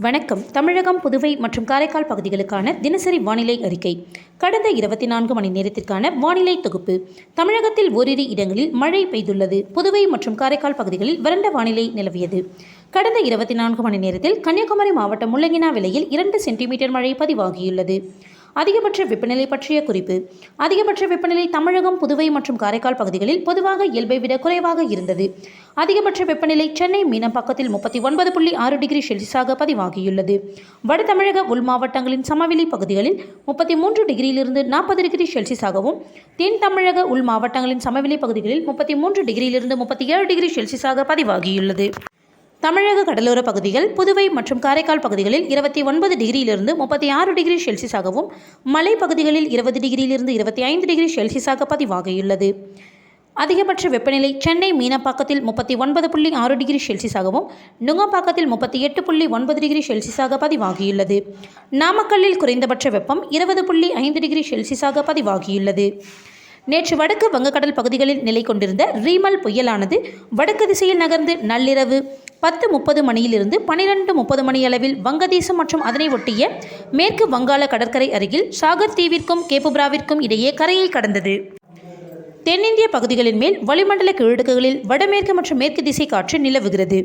வணக்கம். தமிழகம் புதுவை மற்றும் காரைக்கால் பகுதிகளுக்கான தினசரி வானிலை அறிக்கை. கடந்த இருபத்தி நான்கு மணி நேரத்திற்கான வானிலை தொகுப்பு. தமிழகத்தில் ஓரிரு இடங்களில் மழை பெய்துள்ளது. புதுவை மற்றும் காரைக்கால் பகுதிகளில் வறண்ட வானிலை நிலவியது. கடந்த இருபத்தி நான்கு மணி நேரத்தில் கன்னியாகுமரி மாவட்டம் முள்ளங்கினா விலையில் இரண்டு சென்டிமீட்டர் மழை பதிவாகியுள்ளது. அதிகபட்ச வெப்பநிலை பற்றிய குறிப்பு. அதிகபட்ச வெப்பநிலை தமிழகம் புதுவை மற்றும் காரைக்கால் பகுதிகளில் பொதுவாக இயல்பை விட குறைவாக இருந்தது. அதிகபட்ச வெப்பநிலை சென்னை மீனம்பாக்கத்தில் முப்பத்தி ஒன்பது புள்ளி ஆறு டிகிரி செல்சியஸாக பதிவாகியுள்ளது. வட தமிழக உள் மாவட்டங்களின் சமவெளி பகுதிகளில் முப்பத்தி மூன்று டிகிரியிலிருந்து நாற்பது டிகிரி செல்சியஸாகவும் தென் தமிழக உள் மாவட்டங்களின் சமவெளி பகுதிகளில் முப்பத்தி மூன்று டிகிரியிலிருந்து முப்பத்தி ஏழு டிகிரி செல்சியஸாக பதிவாகியுள்ளது. தமிழக கடலோர பகுதிகள் புதுவை மற்றும் காரைக்கால் பகுதிகளில் இருபத்தி ஒன்பது டிகிரியிலிருந்து முப்பத்தி ஆறு டிகிரி செல்சியஸாகவும் மலைப்பகுதிகளில் இருபது டிகிரியிலிருந்து இருபத்தி ஐந்து டிகிரி செல்சியஸாக பதிவாகியுள்ளது. அதிகபட்ச வெப்பநிலை சென்னை மீனப்பாக்கத்தில் முப்பத்தி ஒன்பது புள்ளி ஆறு டிகிரி செல்சியஸாகவும் நுங்கம்பாக்கத்தில் முப்பத்தி எட்டு புள்ளி ஒன்பது டிகிரி செல்சியஸாக பதிவாகியுள்ளது. நாமக்கல்லில் குறைந்தபட்ச வெப்பம் இருபது புள்ளி ஐந்து டிகிரி செல்சியஸாக பதிவாகியுள்ளது. நேற்று வடக்கு வங்கக்கடல் பகுதிகளில் நிலை கொண்டிருந்த ரீமல் புயலானது வடக்கு திசையில் நகர்ந்து நள்ளிரவு பத்து முப்பது மணியிலிருந்து பனிரெண்டு முப்பது மணியளவில் வங்கதேசம் மற்றும் அதனை ஒட்டிய மேற்கு வங்காள கடற்கரை அருகில் சாகர் தீவிற்கும் கேப்புப்ராவிற்கும் இடையே கரையை கடந்தது. தென்னிந்திய பகுதிகளின் மேல் வளிமண்டல கீழடுக்குகளில் வடமேற்கு மற்றும் மேற்கு திசை காற்று நிலவுகிறது.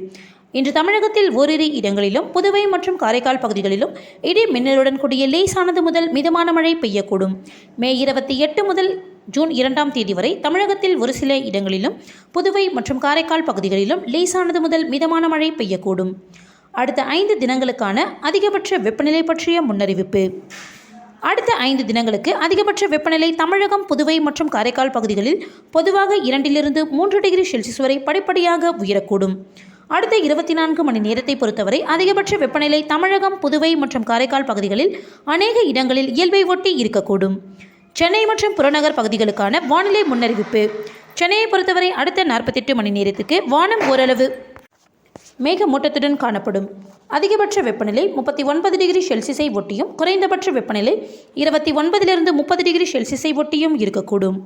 இன்று தமிழகத்தில் ஓரிரு இடங்களிலும் புதுவை மற்றும் காரைக்கால் பகுதிகளிலும் இடி மின்னலுடன் கூடிய லேசானது முதல் மிதமான மழை பெய்யக்கூடும். மே இருபத்தி எட்டு முதல் ஜூன் இரண்டாம் தேதி வரை தமிழகத்தில் ஒரு சில இடங்களிலும் புதுவை மற்றும் காரைக்கால் பகுதிகளிலும் லேசானது முதல் மிதமான மழை பெய்யக்கூடும். அடுத்த ஐந்து தினங்களுக்கான அதிகபட்ச வெப்பநிலை பற்றிய முன்னறிவிப்பு. அடுத்த ஐந்து தினங்களுக்கு அதிகபட்ச வெப்பநிலை தமிழகம் புதுவை மற்றும் காரைக்கால் பகுதிகளில் பொதுவாக இரண்டிலிருந்து மூன்று டிகிரி செல்சியஸ் வரை படிப்படியாக உயரக்கூடும். அடுத்த இருபத்தி நான்கு மணி நேரத்தை பொறுத்தவரை அதிகபட்ச வெப்பநிலை தமிழகம் புதுவை மற்றும் காரைக்கால் பகுதிகளில் அநேக இடங்களில் இயல்பை ஒட்டி இருக்கக்கூடும். சென்னை மற்றும் புறநகர் பகுதிகளுக்கான வானிலை முன்னறிவிப்பு. சென்னையை பொறுத்தவரை அடுத்த நாற்பத்தெட்டு மணி நேரத்துக்கு வானம் ஓரளவு மேகமூட்டத்துடன் காணப்படும். அதிகபட்ச வெப்பநிலை முப்பத்தி ஒன்பது டிகிரி செல்சியஸை ஒட்டியும் குறைந்தபட்ச வெப்பநிலை இருபத்தி ஒன்பதிலிருந்து முப்பது டிகிரி செல்சியஸை ஒட்டியும் இருக்கக்கூடும்.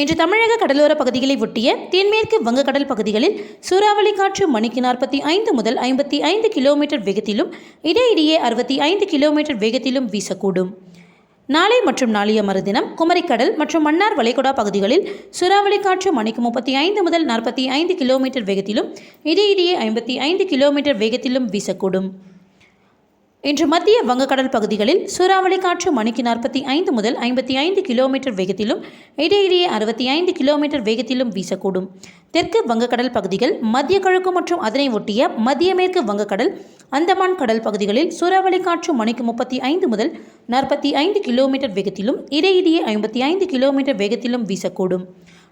இன்று தமிழக கடலோர பகுதிகளை ஒட்டிய தென்மேற்கு வங்கக்கடல் பகுதிகளில் சூறாவளி காற்று மணிக்கு நாற்பத்தி ஐந்து முதல் ஐம்பத்தி ஐந்து கிலோமீட்டர் வேகத்திலும் இடையிடையே அறுபத்தி ஐந்து கிலோமீட்டர் வேகத்திலும் வீசக்கூடும். நாளை மற்றும் நாளைய மறுதினம் குமரிக்கடல் மற்றும் மன்னார் வளைகுடா பகுதிகளில் சூறாவளி காற்று மணிக்கு முப்பத்தி ஐந்து முதல் நாற்பத்தி ஐந்து கிலோமீட்டர் வேகத்திலும் இடையிடையே ஐம்பத்தி ஐந்து கிலோமீட்டர் வேகத்திலும் வீசக்கூடும். இன்று மத்திய வங்கக்கடல் பகுதிகளில் சூறாவளி காற்று மணிக்கு நாற்பத்தி ஐந்து முதல் ஐம்பத்தி ஐந்து கிலோமீட்டர் வேகத்திலும் இடையிடையே அறுபத்தி ஐந்து கிலோமீட்டர் வேகத்திலும் வீசக்கூடும். தெற்கு வங்கக்கடல் பகுதிகள் மத்திய கிழக்கு மற்றும் அதனை ஒட்டிய மத்திய மேற்கு வங்கக்கடல் அந்தமான் கடல் பகுதிகளில் சூறாவளி காற்று மணிக்கு முப்பத்தி ஐந்து முதல் நாற்பத்தி ஐந்து கிலோமீட்டர் வேகத்திலும் இடையிடையே ஐம்பத்தி ஐந்து கிலோமீட்டர் வேகத்திலும் வீசக்கூடும்.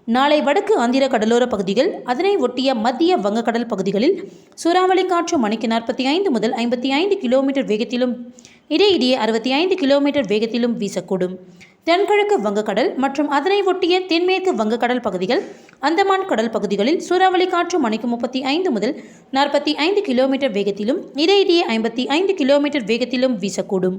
நாளை வடக்கு ஆந்திர கடலோர பகுதிகள் அதனை ஒட்டிய மத்திய வங்கக்கடல் பகுதிகளில் சூறாவளி காற்று மணிக்கு நாற்பத்தி ஐந்து முதல் ஐம்பத்தி ஐந்து கிலோமீட்டர் வேகத்திலும் இடையிடையே அறுபத்தி ஐந்து கிலோமீட்டர் வேகத்திலும் வீசக்கூடும். தென்கிழக்கு வங்கக்கடல் மற்றும் அதனை ஒட்டிய தென்மேற்கு வங்கக்கடல் பகுதிகள் அந்தமான் கடல் பகுதிகளில் சூறாவளி காற்று மணிக்கு முப்பத்தி ஐந்து முதல் நாற்பத்தி ஐந்து கிலோமீட்டர் வேகத்திலும் இடையிடையே ஐம்பத்தி ஐந்து கிலோமீட்டர் வேகத்திலும் வீசக்கூடும்.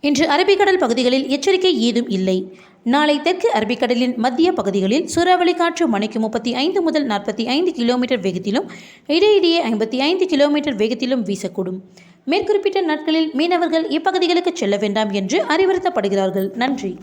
இன்று அரபிக்கடல் பகுதிகளில் எச்சரிக்கை ஏதும் இல்லை. நாளை தெற்கு அரபிக்கடலின் மத்திய பகுதிகளில் சூறாவளி காற்று மணிக்கு முப்பத்தி ஐந்து முதல் நாற்பத்தி ஐந்து கிலோமீட்டர் வேகத்திலும் இடையிடையே ஐம்பத்தி ஐந்து கிலோமீட்டர் வேகத்திலும் வீசக்கூடும். மேற்குறிப்பிட்ட நாட்களில் மீனவர்கள் இப்பகுதிகளுக்கு செல்ல வேண்டாம் என்று அறிவுறுத்தப்படுகிறார்கள். நன்றி.